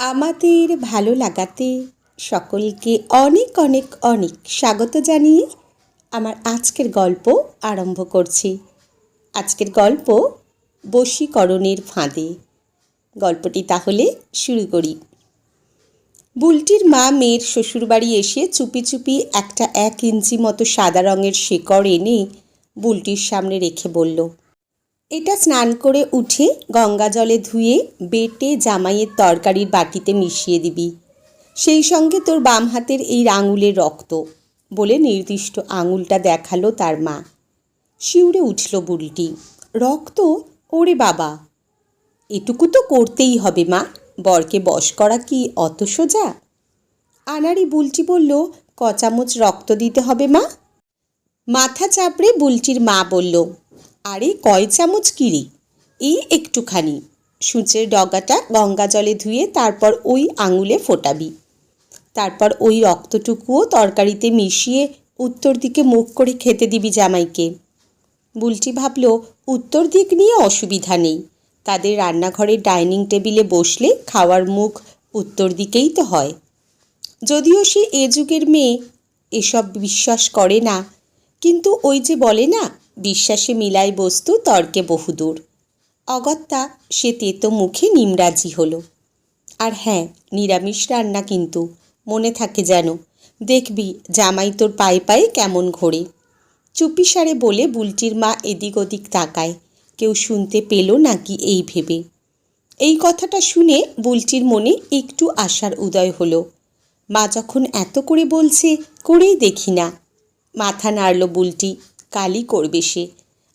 আমাদের ভালো লাগাতে সকলকে অনেক অনেক অনেক স্বাগত জানিয়ে আমার আজকের গল্প আরম্ভ করছি। আজকের গল্প বশীকরণের ফাঁদে। গল্পটি তাহলে শুরু করি। বুলটির মা মেয়ের শ্বশুরবাড়ি এসে চুপি চুপি একটা এক ইঞ্চি মতো সাদা রঙের শেকড় এনে বুলটির সামনে রেখে বলল এটা স্নান করে উঠে গঙ্গা জলে ধুয়ে বেটে জামাইয়ের তরকারির বাটিতে মিশিয়ে দিবি। সেই সঙ্গে তোর বাম হাতের এই আঙুলের রক্ত বলে নির্দিষ্ট আঙুলটা দেখাল তার মা। শিউরে উঠল বুলটি রক্ত? ওরে বাবা! এটুকু তো করতেই হবে মা। বরকে বশ করা কি অত সোজা? আনারি বুলটি বলল কচামচ রক্ত দিতে হবে মা? মাথা চাপড়ে বুলটির মা বলল আরে কয় চামচ কিরি? এই একটুখানি। সূচের ডগাটা গঙ্গা জলে ধুয়ে তারপর ওই আঙুলে ফোটাবি। তারপর ওই রক্তটুকুও তরকারিতে মিশিয়ে উত্তর দিকে মুখ করে খেতে দিবি জামাইকে। বুলটি ভাবল, উত্তর দিক নিয়ে অসুবিধা নেই। তাদের রান্নাঘরের ডাইনিং টেবিলে বসলে খাওয়ার মুখ উত্তর দিকেই তো হয়। যদিও সে এ যুগের মেয়ে, এসব বিশ্বাস করে না। কিন্তু ওই যে বলে না বিশ্বাসে মিলাই বস্তু তর্কে বহুদূর। অগত্যা সে তেতো মুখে নিমরাজি হলো। আর হ্যাঁ নিরামিষ রান্না কিন্তু, মনে থাকে যেন। দেখবি, জামাই তোর পায়ে পায়ে কেমন ঘোরে। চুপিসারে বলে বুলটির মা এদিক ওদিক তাকায়, কেউ শুনতে পেল নাকি এই ভেবে। এই কথাটা শুনে বুলটির মনে একটু আশার উদয় হলো। মা যখন এত করে বলছে, করেই দেখি না। মাথা নাড়ল বুলটি কালই করবে সে।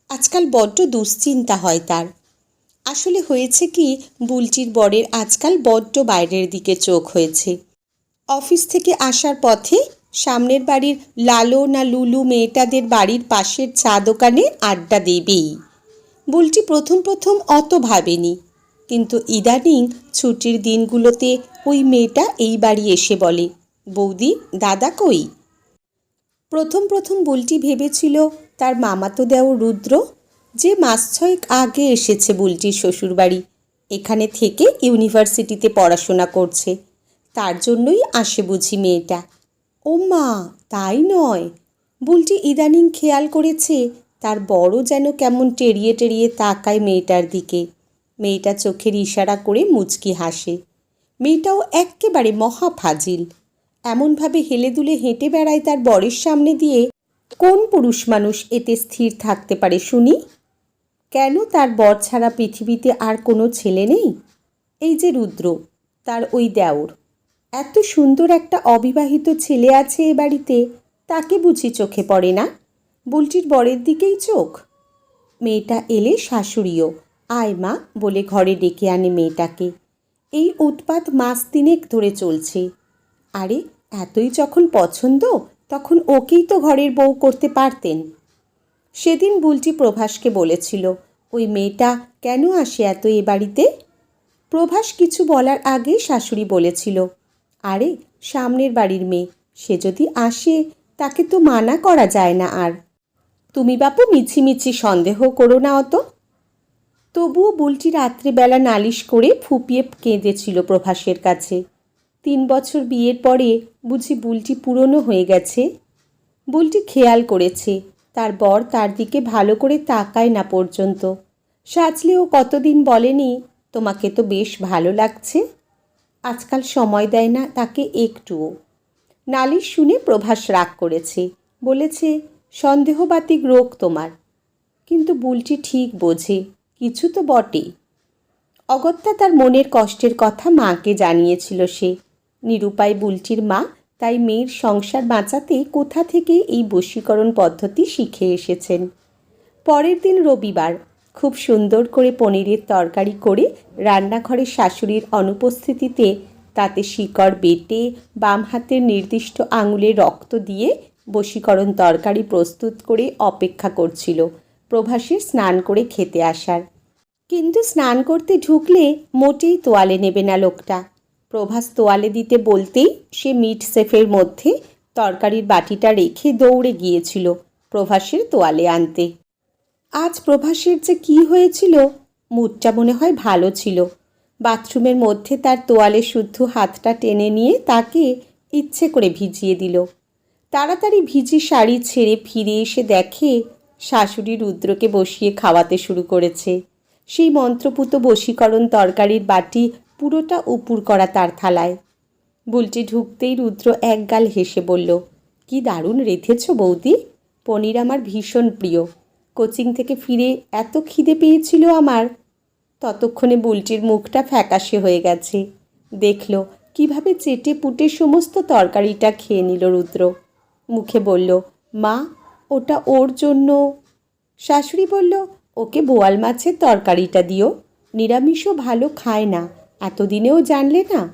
আজকাল বড্ড দুশ্চিন্তা হয় তার। আসলে হয়েছে কি, বুলটির বরের আজকাল বড্ড বাইরের দিকে চোখ হয়েছে। অফিস থেকে আসার পথে সামনের বাড়ির লালো না লুলু মেয়েটাদের বাড়ির পাশের চা দোকানে আড্ডা দেবেই। বুলটি প্রথম প্রথম অত ভাবেনি। কিন্তু ইদানিং ছুটির দিনগুলোতে ওই মেয়েটা এই বাড়ি এসে বলে, বৌদি, দাদা কই? প্রথম প্রথম বুলটি ভেবেছিল তার মামাতো দেও রুদ্র যে মাস ছয়েক আগে এসেছে বুলটির শ্বশুরবাড়ি। এখানে থেকে ইউনিভার্সিটিতে পড়াশোনা করছে। তার জন্যই আসে বুঝি মেয়েটা। ও মা, তাই নয়। বুলটি ইদানিং খেয়াল করেছে তার বড় যেন কেমন টেরিয়ে টেরিয়ে তাকায় মেয়েটার দিকে। মেয়েটা চোখের ইশারা করে মুচকি হাসে। মেয়েটাও এক্কেবারে মহা ফাজিল এমনভাবে হেলে দুলে হেঁটে বেড়ায় তার বরের সামনে দিয়ে। কোন পুরুষ মানুষ এতে স্থির থাকতে পারে শুনি? কেন তার বর ছাড়া পৃথিবীতে আর কোনো ছেলে নেই? এই যে রুদ্র, তার ওই দেওর। এত সুন্দর একটা অবিবাহিত ছেলে আছে এ বাড়িতে, তাকে বুঝি চোখে পড়ে না? বুলটির বরের দিকেই চোখ। মেয়েটা এলে শাশুড়িও, আয় মা বলে ঘরে ডেকে আনে মেয়েটাকে। এই উৎপাত মাস তিনেক ধরে চলছে। আরে এতই যখন পছন্দ, তখন ওকেই তো ঘরের বউ করতে পারতেন। সেদিন বুলটি প্রভাসকে বলেছিল, ওই মেয়েটা কেন আসে এত এ বাড়িতে? প্রভাস কিছু বলার আগেই শাশুড়ি বলেছিল, আরে, সামনের বাড়ির মেয়ে, সে যদি আসে, তাকে তো মানা করা যায় না আর। তুমি বাপু মিছিমিছি সন্দেহ করো না অত। তবুও বুলটি রাত্রিবেলা নালিশ করে ফুপিয়ে কেঁদেছিল প্রভাসের কাছে। তিন বছর বিয়ের পরে বুঝি বুলটি পুরনো হয়ে গেছে? বুলটি খেয়াল করেছে। তার বর তার দিকে ভালো করে তাকায় না পর্যন্ত। সাজলেও কতদিন বলেনি, তোমাকে তো বেশ ভালো লাগছে। আজকাল সময় দেয় না তাকে একটুও। নালিশ শুনে প্রভাস রাগ করেছে। বলেছে, সন্দেহবাতিক রোগ তোমার। কিন্তু বুলটি ঠিক বোঝে, কিছু তো বটে অগত্যা তার মনের কষ্টের কথা মাকে জানিয়েছিল সে। নিরুপায় বুলটির মা, তাই মেয়ের সংসার বাঁচাতে কোথা থেকে এই বশীকরণ পদ্ধতি শিখে এসেছেন? পরের দিন রবিবার, খুব সুন্দর করে পনিরের তরকারি করে রান্নাঘরে শাশুড়ির অনুপস্থিতিতে তাতে শিকড় বেটে বাম হাতের নির্দিষ্ট আঙুলে রক্ত দিয়ে বশীকরণ তরকারি প্রস্তুত করে অপেক্ষা করছিল। প্রভাসের স্নান করে খেতে আসার। কিন্তু স্নান করতে ঢুকলে মোটেই তোয়ালে নেবে না লোকটা। প্রভাস তোয়ালে দিতে বলতেই সে মিট সেফের মধ্যে তরকারির বাটিটা রেখে দৌড়ে গিয়েছিল প্রভাসের তোয়ালে আনতে। আজ প্রভাসের যে কি হয়েছিল, মুডটা মনে হয় ভালো ছিল। বাথরুমের মধ্যে তার তোয়ালে শুদ্ধ হাতটা টেনে নিয়ে তাকে ইচ্ছে করে ভিজিয়ে দিল। তাড়াতাড়ি ভিজি শাড়ি ছেড়ে ফিরে এসে দেখে শাশুড়ি রুদ্রকে বসিয়ে খাওয়াতে শুরু করেছে। সেই মন্ত্রপুত বশীকরণ তরকারির বাটি পুরোটা উপুর করা তার থালায়। বুলটি ঢুকতেই রুদ্র একগাল হেসে বলল, কি দারুণ রেঁধেছ বৌদি। পনির আমার ভীষণ প্রিয়। কোচিং থেকে ফিরে এত খিদে পেয়েছিল আমার ততক্ষণে বুলটির মুখটা ফ্যাকাশে হয়ে গেছে। দেখল, কীভাবে চেটে পুটে সমস্ত তরকারিটা খেয়ে নিল রুদ্র। মুখে বলল, মা, ওটা ওর জন্য শাশুড়ি বলল, ওকে বোয়াল মাছের তরকারিটা দিও। নিরামিষও ভালো খায় না। এতদিনেও জানলে না?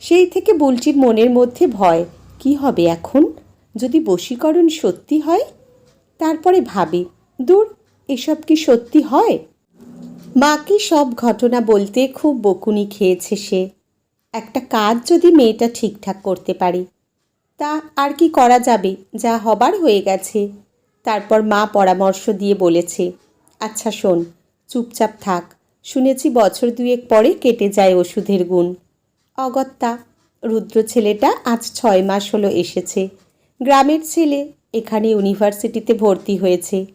সেই থেকে বুলটির মনের মধ্যে ভয়। কি হবে এখন? যদি বশীকরণ সত্যি হয়? তারপরে ভাবে, দূর, এসব কি সত্যি হয়? মাকে সব ঘটনা বলতে খুব বকুনি খেয়েছে সে। একটা কাজ যদি মেয়েটা ঠিকঠাক করতে পারে, তা আর কি করা যাবে? যা হবার হয়ে গেছে। তারপর মা পরামর্শ দিয়ে বলেছে আচ্ছা শোন, চুপচাপ থাক। শুনেছি বছর দুয়েক পরে কেটে যায় ওষুধের গুণ। অগত্যা, রুদ্র ছেলেটা আজ ছয় মাস হলো এসেছে। গ্রামের ছেলে, এখানে ইউনিভার্সিটিতে ভর্তি হয়েছে।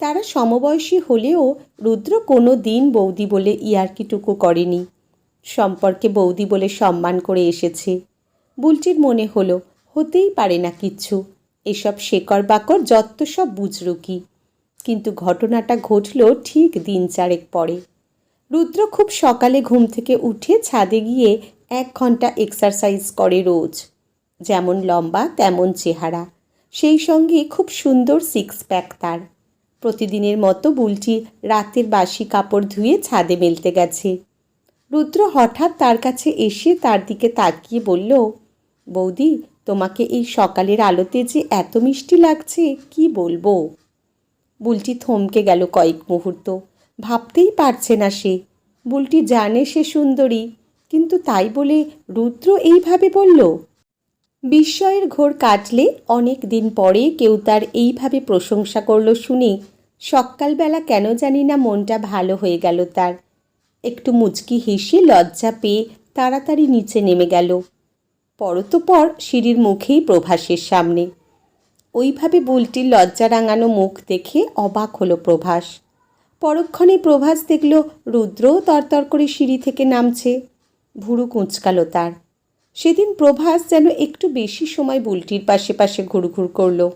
তারা সমবয়সী হলেও রুদ্র কোনো দিন বৌদি বলে ইয়ার্কিটুকু করেনি। সম্পর্কে বৌদি বলে সম্মান করে এসেছে। বুলটির মনে হলো, হতেই পারে না কিচ্ছু। এসব শেকর বাকর যত্ত সব বুজরুকি। কিন্তু ঘটনাটা ঘটল ঠিক দিন চারেক পরে। রুদ্র খুব সকালে ঘুম থেকে উঠে ছাদে গিয়ে এক ঘণ্টা এক্সারসাইজ করে রোজ। যেমন লম্বা, তেমন চেহারা। সেই সঙ্গে খুব সুন্দর সিক্স প্যাক তার। প্রতিদিনের মতো বুলটি রাতের বাসি কাপড় ধুয়ে ছাদে মেলতে গেছে। রুদ্র হঠাৎ তার কাছে এসে তার দিকে তাকিয়ে বলল, বৌদি, তোমাকে এই সকালের আলোতে যে এত মিষ্টি লাগছে, কি বলব? বুলটি থমকে গেল কয়েক মুহূর্ত। ভাবতেই পারছে না সে। বুলটি জানে সে সুন্দরী, কিন্তু তাই বলে রুদ্র এইভাবে বলল, বিস্ময়ের ঘোর কাটলে অনেক দিন পরে কেউ তার এইভাবে প্রশংসা করল শুনে সকালবেলা কেন জানি না মনটা ভালো হয়ে গেল তার। একটু মুচকি হেসে লজ্জা পেয়ে তাড়াতাড়ি নিচে নেমে গেল। পরতপর সিঁড়ির মুখেই প্রভাসের সামনে। ওইভাবে বুলটির লজ্জা রাঙানো মুখ দেখে অবাক হলো প্রভাস। পরক্ষণে প্রভাস দেখল রুদ্রও তরতর করে সিঁড়ি থেকে নামছে। ভুরু কুঁচকালো তার। সেদিন প্রভাস যেন একটু বেশি সময় বুলটির পাশে পাশে ঘুরঘুর করল।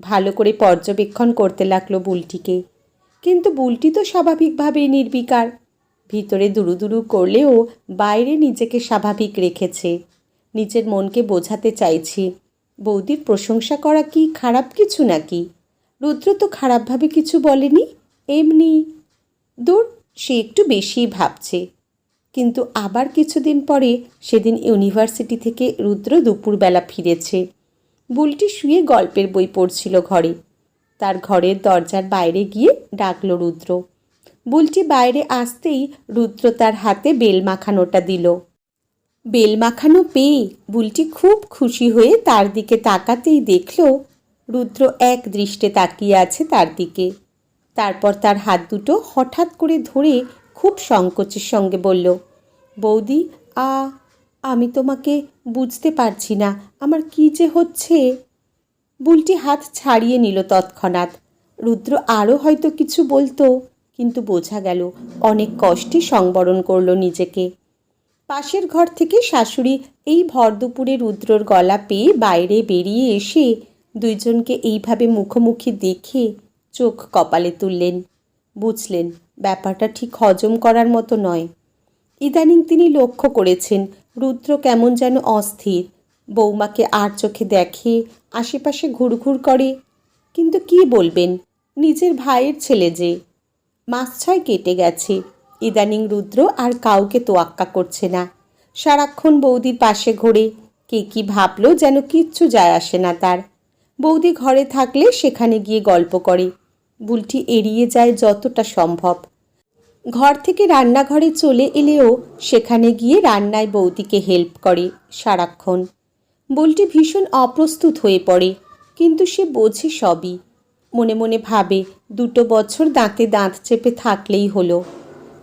ভালো করে পর্যবেক্ষণ করতে লাগল বুলটিকে। কিন্তু বুলটি তো স্বাভাবিকভাবেই নির্বিকার। ভিতরে দুরু দুরু করলেও বাইরে নিজেকে স্বাভাবিক রেখেছে। নিজের মনকে বোঝাতে চাইছি, বৌদির প্রশংসা করা কি খারাপ কিছু নাকি? রুদ্র তো খারাপভাবে কিছু বলেনি? এমনি দূর সে একটু বেশিই ভাবছে। কিন্তু আবার কিছুদিন পরে সেদিন ইউনিভার্সিটি থেকে রুদ্র দুপুরবেলা ফিরেছে। বুলটি শুয়ে গল্পের বই পড়ছিল ঘরে। তার ঘরের দরজার বাইরে গিয়ে ডাকল রুদ্র। বুলটি বাইরে আসতেই রুদ্র তার হাতে বেল মাখানোটা দিল। বেল মাখানো পেয়ে বুলটি খুব খুশি হয়ে তার দিকে তাকাতেই দেখল রুদ্র এক দৃষ্টে তাকিয়ে আছে তার দিকে। তারপর তার হাত দুটো হঠাৎ করে ধরে খুব সংকোচের সঙ্গে বলল, বৌদি, আ, আমি তোমাকে বুঝতে পারছি না, আমার কি যে হচ্ছে? বুলটি হাত ছাড়িয়ে নিল তৎক্ষণাৎ। রুদ্র আরও হয়তো কিছু বলতো, কিন্তু বোঝা গেল অনেক কষ্টে সংবরণ করল নিজেকে। পাশের ঘর থেকে শাশুড়ি এই ভর দুপুরে রুদ্রর গলা পেয়ে বাইরে বেরিয়ে এসে দুইজনকে এইভাবে মুখোমুখি দেখে চোখ কপালে তুললেন। বুঝলেন, ব্যাপারটা ঠিক হজম করার মতো নয়। ইদানিং তিনি লক্ষ্য করেছেন, রুদ্র কেমন যেন অস্থির। বৌমাকে আর চোখে দেখে, আশেপাশে ঘুরঘুর করে। কিন্তু কি বলবেন, নিজের ভাইয়ের ছেলে যে। মাস ছয় কেটে গেছে। ইদানিং রুদ্র আর কাউকে তোয়াক্কা করছে না। সারাক্ষণ বৌদির পাশে ঘোরে। কে কি ভাবলো যেন কিচ্ছু যায় আসে না তার। বৌদি ঘরে থাকলে সেখানে গিয়ে গল্প করে। বুলটি এড়িয়ে যায় যতটা সম্ভব। ঘর থেকে রান্নাঘরে চলে এলেও সেখানে গিয়ে রান্নায় বৌদিকে হেল্প করে সারাক্ষণ। বুলটি ভীষণ অপ্রস্তুত হয়ে পড়ে, কিন্তু সে বোঝে সবই। মনে মনে ভাবে, দুটো বছর দাঁতে দাঁত চেপে থাকলেই হলো।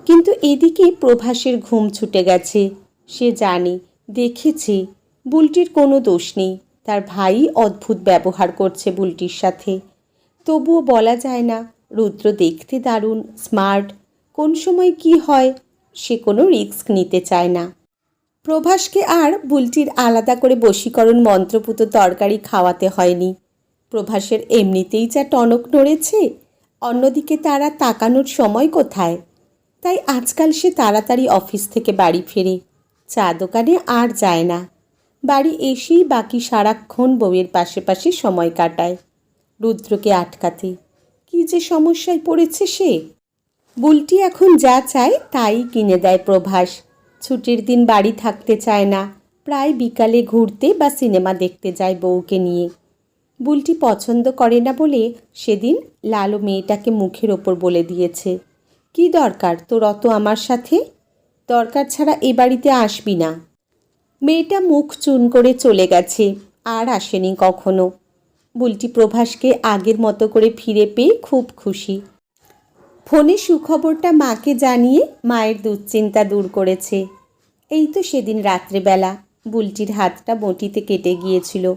কিন্তু এদিকে প্রভাসের ঘুম ছুটে গেছে। সে জানে, দেখেছে, বুলটির কোনো দোষ নেই। তার ভাই অদ্ভুত ব্যবহার করছে বুলটির সাথে। তবুও বলা যায় না, রুদ্র দেখতে দারুণ স্মার্ট কোন সময় কি হয়, সে কোনো রিস্ক নিতে চায় না। প্রভাসকে আর বুলটির আলাদা করে বশীকরণ মন্ত্রপুত তরকারি খাওয়াতে হয়নি। প্রভাসের এমনিতেই যা টনক নড়েছে, অন্যদিকে তারা তাকানোর সময় কোথায়? তাই আজকাল সে তাড়াতাড়ি অফিস থেকে বাড়ি ফেরে। চা দোকানে আর যায় না। বাড়ি এসেই বাকি সারাক্ষণ বউয়ের পাশে পাশে সময় কাটায়। রুদ্রকে আটকাতে। কী যে সমস্যায় পড়েছে সে? বুলটি এখন যা চায় তাই কিনে দেয় প্রভাস। ছুটির দিন বাড়ি থাকতে চায় না। প্রায় বিকালে ঘুরতে বা সিনেমা দেখতে যায় বউকে নিয়ে। বুলটি পছন্দ করে না বলে সেদিন লালু মেয়েটাকে মুখের ওপর বলে দিয়েছে, কি দরকার তোর অত আমার সাথে? দরকার ছাড়া এ বাড়িতে আসবি না। মেয়েটা মুখ চুন করে চলে গেছে, আর আসেনি কখনো। বুলটি প্রভাসকে আগের মতো করে ফিরে পেয়ে খুব খুশি। ফোনে সুখবরটা মাকে জানিয়ে মায়ের দুশ্চিন্তা দূর করেছে। এই তো সেদিন রাত্রেবেলা, বুলটির হাতটা বটিতে কেটে গিয়েছিল।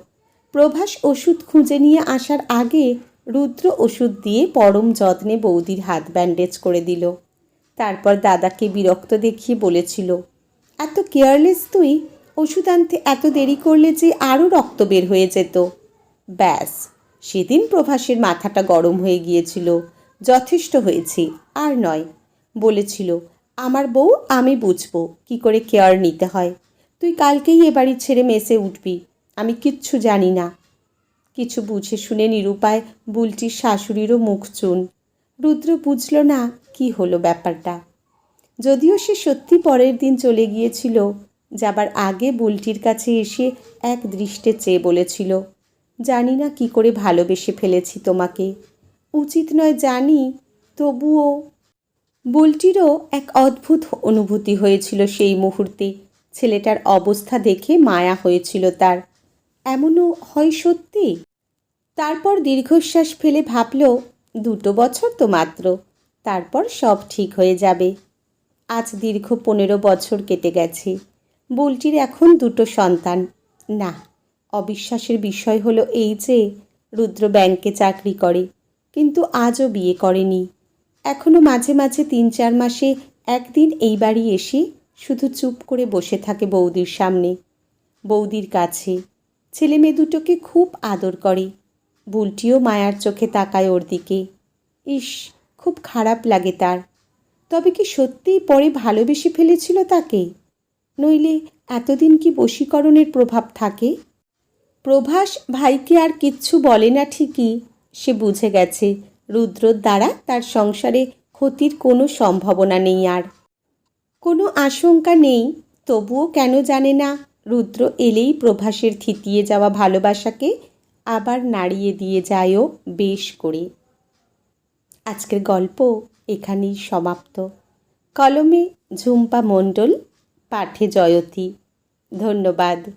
প্রভাস ওষুধ খুঁজে নিয়ে আসার আগে রুদ্র ওষুধ দিয়ে পরম যত্নে বৌদির হাত ব্যান্ডেজ করে দিল। তারপর দাদাকে বিরক্ত দেখিয়ে বলেছিল, এত কেয়ারলেস তুই, ওষুধ আনতে এত দেরি করলে যে আরও রক্ত বের হয়ে যেত। ব্যাস, সেদিন প্রভাসের মাথাটা গরম হয়ে গিয়েছিল। যথেষ্ট হয়েছে, আর নয়। বলেছিল, আমার বউ, আমি বুঝব, কি করে কেয়ার নিতে হয়। তুই কালকেই এ বাড়ি ছেড়ে মেসে উঠবি, আমি কিচ্ছু জানি না। কিছু বুঝে শুনে নিরুপায় বুলটির শাশুড়িরও মুখ চুন। রুদ্র বুঝল না কি হলো ব্যাপারটা। যদিও সে সত্যি পরের দিন চলে গিয়েছিল, যাবার আগে বুলটির কাছে এসে এক দৃষ্টে চেয়ে বলেছিল জানি না কি করে ভালোবেসে ফেলেছি তোমাকে। উচিত নয় জানি, তবুও। বুলটিরও এক অদ্ভুত অনুভূতি হয়েছিল সেই মুহূর্তে। ছেলেটার অবস্থা দেখে মায়া হয়েছিল তার। এমনও হয় সত্যি? তারপর দীর্ঘশ্বাস ফেলে ভাবল, দুটো বছর তো মাত্র, তারপর সব ঠিক হয়ে যাবে। আজ দীর্ঘ পনেরো বছর কেটে গেছে। বুলটির এখন দুটো সন্তান। না অবিশ্বাসের বিষয় হলো এই যে, রুদ্র ব্যাংকে চাকরি করে, কিন্তু আজও বিয়ে করেনি। এখনও মাঝে মাঝে তিন চার মাসে একদিন এই বাড়ি এসে শুধু চুপ করে বসে থাকে বৌদির সামনে। বৌদির কাছে ছেলে মেয়ে দুটোকে খুব আদর করে, বুলটিও মায়ার চোখে তাকায় ওর দিকে। ইস, খুব খারাপ লাগে তার। তবে কি সত্যিই পরে ভালোবেসে ফেলেছিল তাকে? নইলে এতদিন কি বশীকরণের প্রভাব থাকে? প্রভাস ভাইকে আর কিচ্ছু বলে না ঠিকই। সে বুঝে গেছে, রুদ্রর দ্বারা তার সংসারে ক্ষতির কোনো সম্ভাবনা নেই আর। কোনো আশঙ্কা নেই, তবুও কেন জানে না, রুদ্র এলেই প্রভাসের থিতিয়ে যাওয়া ভালোবাসাকে আবার নাড়িয়ে দিয়ে যায়ও বেশ করে। আজকের গল্প এখানেই সমাপ্ত। কলমে ঝুম্পা মণ্ডল, পাঠে জয়তী। ধন্যবাদ।